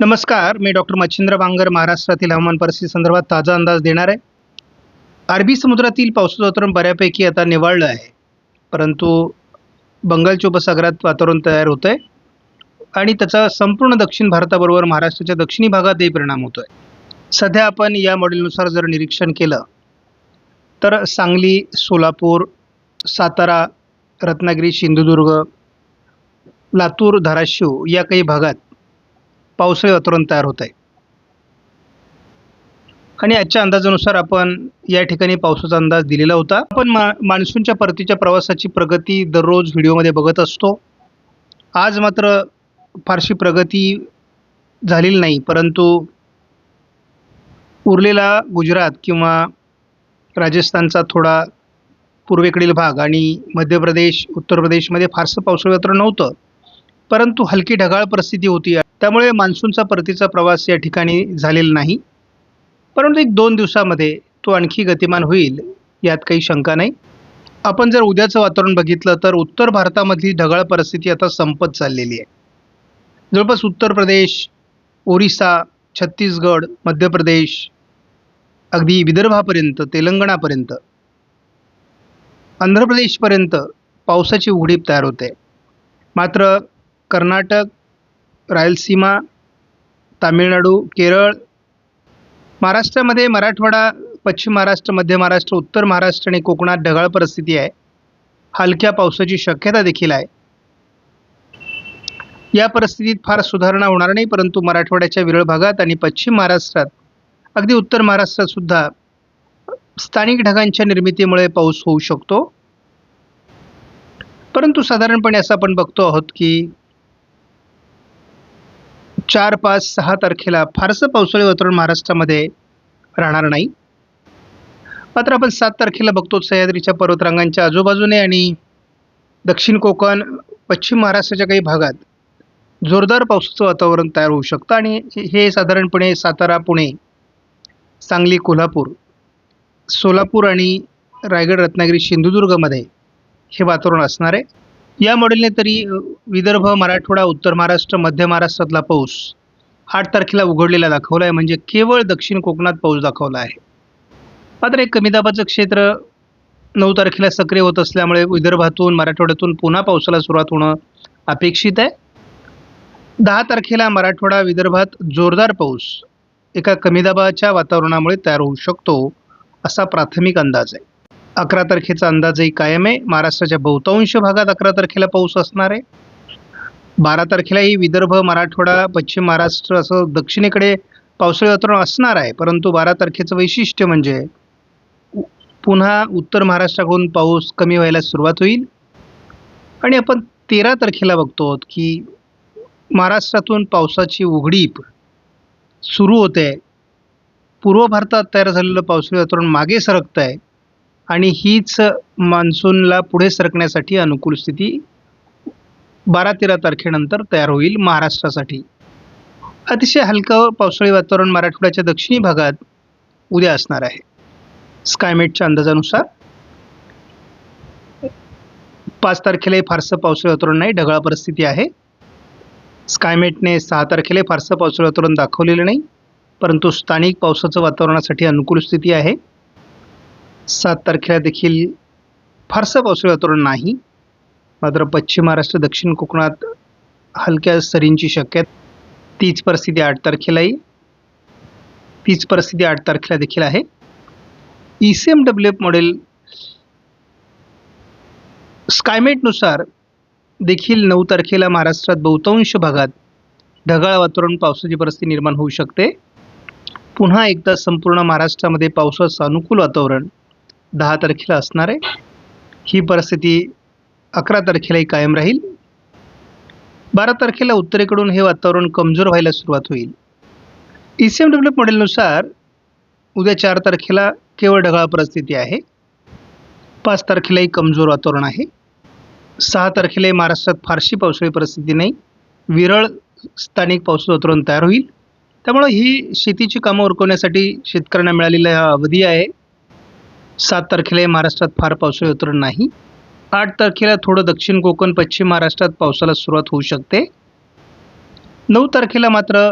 नमस्कार मी डॉक्टर मच्छिंद्र बांगर महाराष्ट्रातील हवामान परिस्थिती संदर्भात ताजा अंदाज देणार आहे. अरबी समुद्रातील पावसाचं वातावरण बऱ्यापैकी आता निवळलं आहे. परंतु बंगालच्या उपसागरात वातावरण तयार होतं आहे आणि त्याचा संपूर्ण दक्षिण भारताबरोबर महाराष्ट्राच्या दक्षिणी भागातही परिणाम होतो आहे सध्या आपण या मॉडेलनुसार जर निरीक्षण केलं तर सांगली सोलापूर सातारा रत्नागिरी सिंधुदुर्ग लातूर धाराशिव या काही भागात पावसाळी वातावरण तयार होत आहे. आणि आजच्या अंदाजानुसार आपण या ठिकाणी पावसाचा अंदाज दिलेला होता. आपण मा मान्सूनच्या परतीच्या प्रवासाची प्रगती दररोज व्हिडिओमध्ये बघत असतो. आज मात्र फारशी प्रगती झालेली नाही परंतु उरलेला गुजरात किंवा राजस्थानचा थोडा पूर्वेकडील भाग आणि मध्य प्रदेश उत्तर प्रदेशमध्ये फारसं पावसाळी वातावरण नव्हतं. परंतु हलकी ढगाळ परिस्थिती होती. त्यामुळे मान्सूनचा परतीचा प्रवास या ठिकाणी झालेला नाही. परंतु एक दोन दिवसामध्ये तो आणखी गतिमान होईल यात काही शंका नाही. आपण जर उद्याचं वातावरण बघितलं तर उत्तर भारतामधली ढगाळ परिस्थिती आता संपत चाललेली आहे. जवळपास उत्तर प्रदेश ओरिसा छत्तीसगड मध्य प्रदेश अगदी विदर्भापर्यंत तेलंगणापर्यंत आंध्र प्रदेशपर्यंत पावसाची उघडीप तयार होते. मात्र कर्नाटक रायलसीमा तामिळनाडू केरळ महाराष्ट्रामध्ये मराठवाडा पश्चिम महाराष्ट्र मध्य महाराष्ट्र उत्तर महाराष्ट्र आणि कोकणात ढगाळ परिस्थिती आहे. हलक्या पावसाची शक्यता देखील आहे. या परिस्थितीत फार सुधारणा होणार नाही परंतु मराठवाड्याच्या विरळ भागात आणि पश्चिम महाराष्ट्रात अगदी उत्तर महाराष्ट्रात सुद्धा स्थानिक ढगांच्या निर्मितीमुळे पाऊस होऊ शकतो. परंतु साधारणपणे असं आपण बघतो आहोत की चार पाच सहा तारखेला फारसं पावसाळी वातावरण महाराष्ट्रामध्ये राहणार नाही. मात्र आपण सात तारखेला बघतो सह्याद्रीच्या पर्वतरांगांच्या आजूबाजूने आणि दक्षिण कोकण पश्चिम महाराष्ट्राच्या काही भागात जोरदार पावसाचं वातावरण तयार होऊ शकतं आणि हे साधारणपणे सातारा पुणे सांगली कोल्हापूर सोलापूर आणि रायगड रत्नागिरी सिंधुदुर्गमध्ये हे वातावरण असणार आहे. या मॉडेलने तरी विदर्भ मराठवाडा उत्तर महाराष्ट्र मध्य महाराष्ट्रातला पाऊस आठ तारखेला उघडलेला दाखवला आहे म्हणजे केवळ दक्षिण कोकणात पाऊस दाखवला आहे. मात्र एक कमी दाबाचं क्षेत्र नऊ तारखेला सक्रिय होत असल्यामुळे विदर्भातून मराठवाड्यातून पुन्हा पावसाला सुरुवात होणं अपेक्षित आहे. दहा तारखेला मराठवाडा विदर्भात जोरदार पाऊस एका कमी दाबाच्या वातावरणामुळे तयार होऊ शकतो असा प्राथमिक अंदाज आहे. अकरा तारखेचा अंदाजही कायम आहे. महाराष्ट्राच्या बहुतांश भागात अकरा तारखेला पाऊस असणार आहे. बारा तारखेलाही विदर्भ मराठवाडा पश्चिम महाराष्ट्र असं दक्षिणेकडे पावसाळी वातावरण असणार आहे. परंतु बारा तारखेचं वैशिष्ट्य म्हणजे पुन्हा उत्तर महाराष्ट्राकडून पाऊस कमी व्हायला सुरुवात होईल. आणि आपण तेरा तारखेला बघतो आहोत की महाराष्ट्रातून पावसाची उघडीप सुरू होते. पूर्व भारतात तयार झालेलं पावसाळी वातावरण मागे सरकतं आहे आणि हीच मान्सूनला पुढे सरकण्यासाठी अनुकूल स्थिती बारा तेरा तारखेनंतर तयार होईल महाराष्ट्रासाठी. अतिशय हलकं पावसाळी वातावरण मराठवाड्याच्या दक्षिणी भागात उद्या असणार आहे. स्कायमेटच्या अंदाजानुसार पाच तारखेलाही फारसं पावसाळी वातावरण नाही ढगाळ परिस्थिती आहे. स्कायमेटने सहा तारखेला फारसं पावसाळी वातावरण दाखवलेलं नाही परंतु स्थानिक पावसाचं वातावरणासाठी अनुकूल स्थिती आहे. सात तारखेला देखील फारसं पावसाळी वातावरण नाही मात्र पश्चिम महाराष्ट्र दक्षिण कोकणात हलक्या सरींची शक्यता तीच परिस्थिती आठ तारखेलाही तीच परिस्थिती आठ तारखेला देखील आहे. E C M W F model स्कायमेटनुसार देखील नऊ तारखेला महाराष्ट्रात बहुतांश भागात ढगाळ वातावरण पावसाची परिस्थिती निर्माण होऊ शकते. पुन्हा एकदा संपूर्ण महाराष्ट्रामध्ये पावसाचं अनुकूल वातावरण दहा तारखेला असणार आहे. ही परिस्थिती अकरा तारखेलाही कायम राहील. बारा तारखेला उत्तरेकडून हे वातावरण कमजोर व्हायला सुरुवात होईल. ई सी एम डब्ल्यू मॉडेलनुसार उद्या चार तारखेला केवळ ढगाळ परिस्थिती आहे. पाच तारखेलाही कमजोर वातावरण आहे. सहा तारखेला महाराष्ट्रात फारशी पावसाळी परिस्थिती नाही. विरळ स्थानिक पावसाचं वातावरण तयार होईल. त्यामुळं ही शेतीची कामं उरकवण्यासाठी शेतकऱ्यांना मिळालेला हा अवधी आहे. सात तारखेला महाराष्ट्रात फार पावसाळी वातावरण नाही. आठ तारखेला थोडं दक्षिण कोकण पश्चिम महाराष्ट्रात पावसाला सुरुवात होऊ शकते. नऊ तारखेला मात्र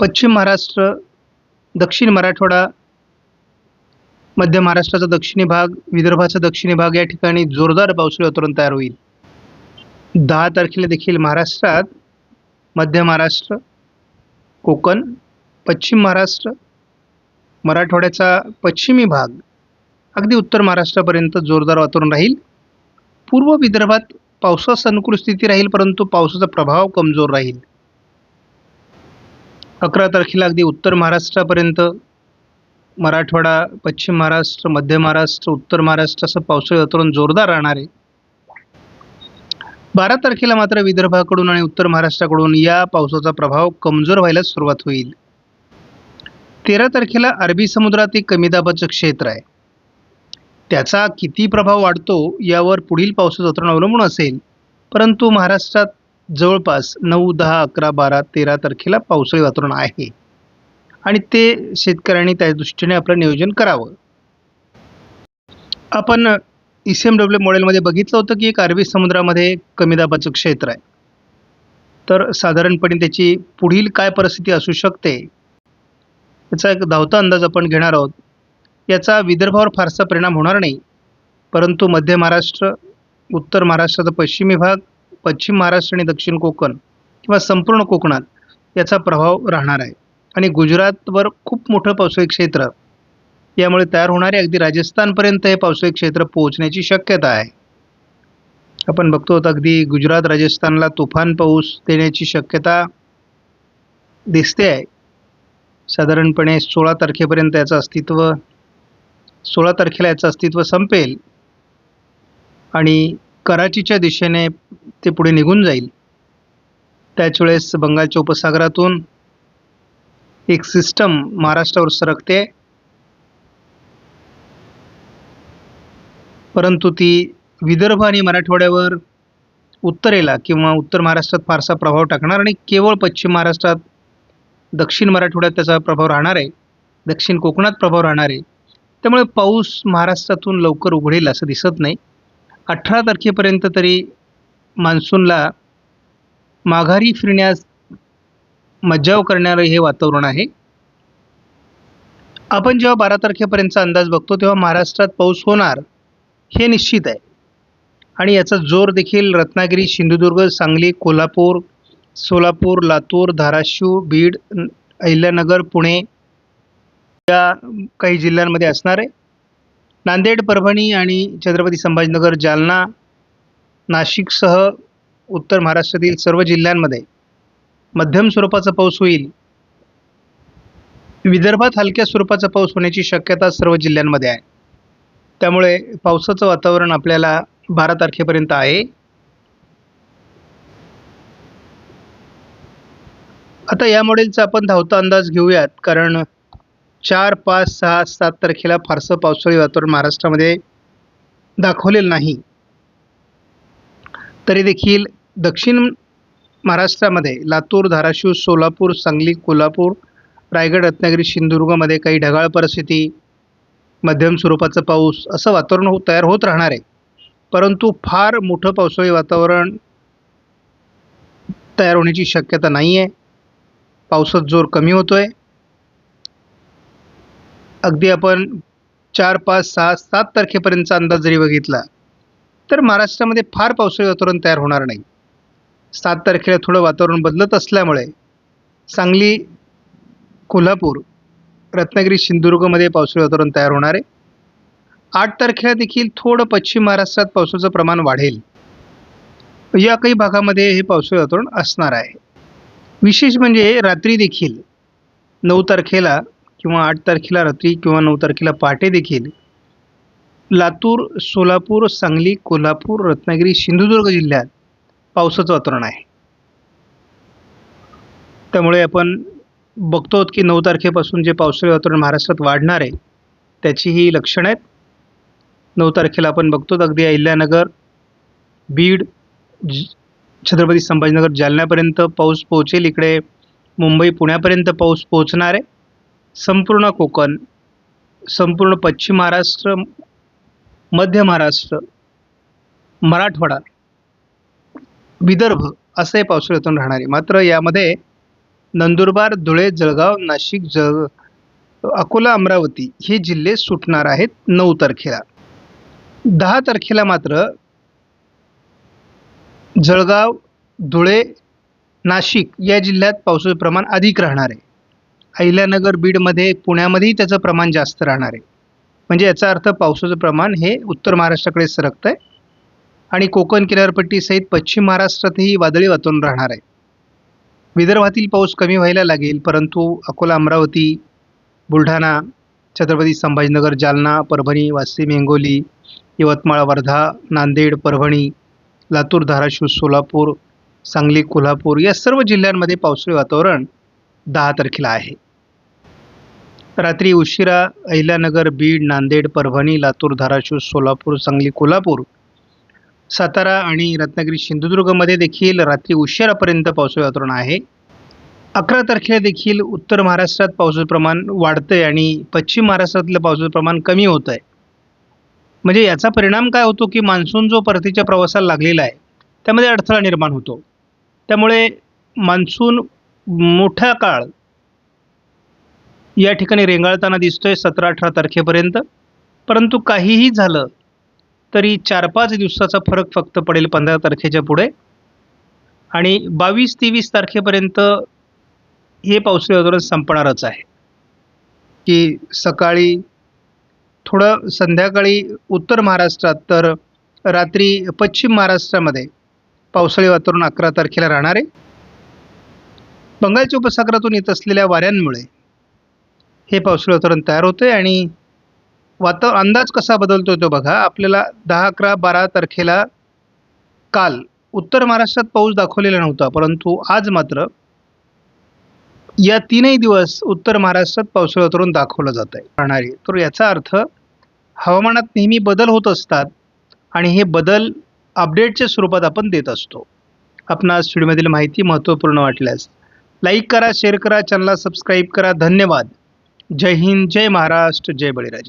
पश्चिम महाराष्ट्र दक्षिण मराठवाडा मध्य महाराष्ट्राचा दक्षिणी भाग विदर्भाचा दक्षिणी भाग या ठिकाणी जोरदार पावसाळी वातावरण तयार होईल. दहा तारखेला देखील महाराष्ट्रात मध्य महाराष्ट्र कोकण पश्चिम महाराष्ट्र मराठवाड्याचा पश्चिमी भाग अगदी उत्तर महाराष्ट्रापर्यंत जोरदार वातावरण राहील. पूर्व विदर्भात पावसास अनुकूल स्थिती राहील परंतु पावसाचा प्रभाव कमजोर राहील. अकरा तारखेला अगदी उत्तर महाराष्ट्रापर्यंत मराठवाडा पश्चिम महाराष्ट्र मध्य महाराष्ट्र उत्तर महाराष्ट्र असं पावसाळी वातावरण जोरदार राहणार आहे. बारा तारखेला मात्र विदर्भाकडून आणि उत्तर महाराष्ट्राकडून या पावसाचा प्रभाव कमजोर व्हायला सुरुवात होईल. तेरा तारखेला अरबी समुद्रात एक कमी दाबाचं क्षेत्र आहे. त्याचा किती प्रभाव वाढतो यावर पुढील पावसाचं वातावरण अवलंबून असेल. परंतु महाराष्ट्रात जवळपास नऊ दहा अकरा बारा तेरा तारखेला पावसाळी वातावरण आहे. आणि ते शेतकऱ्यांनी त्या दृष्टीने आपलं नियोजन करावं. आपण ई सी एम डब्ल्यू मॉडेलमध्ये बघितलं होतं की एक अरबी समुद्रामध्ये कमी दाबाचं क्षेत्र आहे. तर साधारणपणे त्याची पुढील काय परिस्थिती असू शकते? याचा एक धावता अंदाज आपण घेणार आहोत. याचा विदर्भावर फारसा परिणाम होणार नाही. परंतु मध्य महाराष्ट्र उत्तर महाराष्ट्राचा पश्चिमी भाग पश्चिम महाराष्ट्र आणि दक्षिण कोकण किंवा संपूर्ण कोकणात याचा प्रभाव राहणार आहे. आणि गुजरातवर खूप मोठं पावसाळी क्षेत्र यामुळे तयार होणारे अगदी राजस्थानपर्यंत हे पावसाळी क्षेत्र पोहोचण्याची शक्यता आहे. आपण बघतो आहोत अगदी गुजरात राजस्थानला तुफान पाऊस देण्याची शक्यता दिसते आहे. साधारणपणे सोळा तारखेपर्यंत याचं अस्तित्व सोळा तारखेला याचं अस्तित्व संपेल आणि कराचीच्या दिशेने ते पुढे निघून जाईल. त्याच वेळेस बंगालच्या उपसागरातून एक सिस्टम महाराष्ट्रावर सरकते. परंतु ती विदर्भ आणि मराठवाड्यावर उत्तरेला किंवा उत्तर महाराष्ट्रात फारसा प्रभाव टाकणार आणि केवळ पश्चिम महाराष्ट्रात दक्षिण मराठवाड्यात त्याचा प्रभाव राहणार आहे. दक्षिण कोकणात प्रभाव राहणार आहे. त्यामुळे पाऊस महाराष्ट्रातून लवकर उघडेल असं दिसत नाही. अठरा तारखेपर्यंत तरी मान्सूनला माघारी फिरण्यास मज्जाव करणारं हे वातावरण आहे. आपण जेव्हा बारा तारखेपर्यंतचा अंदाज बघतो तेव्हा महाराष्ट्रात पाऊस होणार हे निश्चित आहे. आणि याचा जोर देखील रत्नागिरी सिंधुदुर्ग सांगली कोल्हापूर सोलापूर लातूर धाराशिव बीड अहिल्यानगर पुणे या काही जिल्ह्यांमध्ये असणार आहे. नांदेड परभणी आणि छत्रपती संभाजीनगर जालना नाशिकसह उत्तर महाराष्ट्रातील सर्व जिल्ह्यांमध्ये मध्यम स्वरूपाचा पाऊस होईल. विदर्भात हलक्या स्वरूपाचा पाऊस होण्याची शक्यता सर्व जिल्ह्यांमध्ये आहे. त्यामुळे पावसाचं वातावरण आपल्याला बारा तारखेपर्यंत आहे. आता या मॉडेलचा आपण धावता अंदाज घेऊयात. कारण चार पाच सहा सात तारखेला फारसं पावसाळी वातावरण महाराष्ट्रामध्ये दाखवलेलं नाही. तरी देखील दक्षिण महाराष्ट्रामध्ये लातूर धाराशिव सोलापूर सांगली कोल्हापूर रायगड रत्नागिरी सिंधुदुर्गमध्ये काही ढगाळ परिस्थिती मध्यम स्वरूपाचा पाऊस असं वातावरण हो तयार होत राहणार आहे. परंतु फार मोठं पावसाळी वातावरण तयार होण्याची शक्यता नाही आहे पावसात जोर कमी होतो आहे अगदी आपण चार पाच सहा सात तारखेपर्यंतचा अंदाज जरी बघितला तर महाराष्ट्रामध्ये फार पावसाळी वातावरण तयार होणार नाही. सात तारखेला थोडं वातावरण बदलत असल्यामुळे सांगली कोल्हापूर रत्नागिरी सिंधुदुर्गमध्ये पावसाळी वातावरण तयार होणार आहे. आठ तारखेला देखील थोडं पश्चिम महाराष्ट्रात पावसाचं प्रमाण वाढेल. या काही भागामध्ये हे पावसाळी वातावरण असणार आहे. विशेष म्हणजे रात्री देखील नऊ तारखेला किंवा आठ तारखेला रात्री किंवा नऊ तारखेला पहाटे देखील लातूर सोलापूर सांगली कोल्हापूर रत्नागिरी सिंधुदुर्ग जिल्ह्यात पावसाचं वातावरण आहे. त्यामुळे आपण बघतो की नऊ तारखेपासून जे पावसाळी वातावरण महाराष्ट्रात वाढणार आहे त्याची ही लक्षणं आहेत. नऊ तारखेला आपण बघतो अगदी अहिल्यानगर बीड छत्रपती संभाजीनगर जालन्यापर्यंत पाऊस पोहोचेल. इकडे मुंबई पुण्यापर्यंत पाऊस पोहोचणार आहे. संपूर्ण कोकण संपूर्ण पश्चिम महाराष्ट्र मध्य महाराष्ट्र मराठवाडा विदर्भ असं हे पावसाळी राहणार आहे. मात्र यामध्ये नंदुरबार धुळे जळगाव नाशिक जळ अकोला अमरावती हे जिल्हे सुटणार आहेत नऊ तारखेला. दहा तारखेला मात्र जळगाव धुळे नाशिक या जिल्ह्यात पावसाचं प्रमाण अधिक राहणार आहे. अहिल्यानगर बीडमध्ये पुण्यामध्येही त्याचं प्रमाण जास्त राहणार आहे. म्हणजे याचा अर्थ पावसाचं प्रमाण हे उत्तर महाराष्ट्राकडे सरकतं आहे. आणि कोकण किनारपट्टीसहित पश्चिम महाराष्ट्रातही वादळी वातावरण राहणार आहे. विदर्भातील पाऊस कमी व्हायला लागेल परंतु अकोला अमरावती बुलढाणा छत्रपती संभाजीनगर जालना परभणी वाशिम हिंगोली यवतमाळ वर्धा नांदेड परभणी लातूर धाराशिव सोलापूर सांगली कोल्हापूर या सर्व जिल्ह्यांमध्ये पावसाळी वातावरण दहा तारखेला आहे. रात्री उशिरा अहिल्यानगर बीड नांदेड परभणी लातूर धाराशिव सोलापूर सांगली कोल्हापूर सातारा आणि रत्नागिरी सिंधुदुर्गमध्ये देखील रात्री उशिरापर्यंत पावसाळी वातावरण आहे. अकरा तारखेला देखील उत्तर महाराष्ट्रात पावसाचं प्रमाण वाढतं आहे आणि पश्चिम महाराष्ट्रातलं पावसाचं प्रमाण कमी होतं आहे म्हणजे याचा परिणाम काय होतो की मान्सून जो परतीच्या प्रवासाला लागलेला आहे त्यामध्ये अडथळा निर्माण होतो. त्यामुळे मान्सून मोठा काळ या ठिकाणी रेंगाळताना दिसतोय सतरा अठरा तारखेपर्यंत. परंतु काहीही झालं तरी चार पाच दिवसाचा फरक फक्त पडेल पंधरा तारखेच्या पुढे. आणि बावीस तेवीस तारखेपर्यंत हे पावसाळी वातावरण संपणारच आहे. की सकाळी थोडं संध्याकाळी उत्तर महाराष्ट्रात तर रात्री पश्चिम महाराष्ट्रामध्ये पावसाळी वातावरण अकरा तारखेला राहणार आहे. बंगालच्या उपसागरातून येत असलेल्या वाऱ्यांमुळे हे पावसाळी वातावरण तयार होतं आणि वाता अंदाज कसा बदलतो तो बघा. आपल्याला दहा अकरा बारा तारखेला काल उत्तर महाराष्ट्रात पाऊस दाखवलेला नव्हता परंतु आज मात्र या तीनही दिवस उत्तर महाराष्ट्रात पावसाळी वातावरण दाखवलं जात आहे राहणारी. तर याचा अर्थ हवामानात नेहमी बदल होत असतात आणि हे बदल अपडेटच्या स्वरूपात आपण देत असतो. आपणास व्हिडिओमधील माहिती महत्त्वपूर्ण वाटल्यास लाईक करा शेअर करा चॅनलला सबस्क्राईब करा. धन्यवाद. जय हिंद जय महाराष्ट्र जय बळीराजे.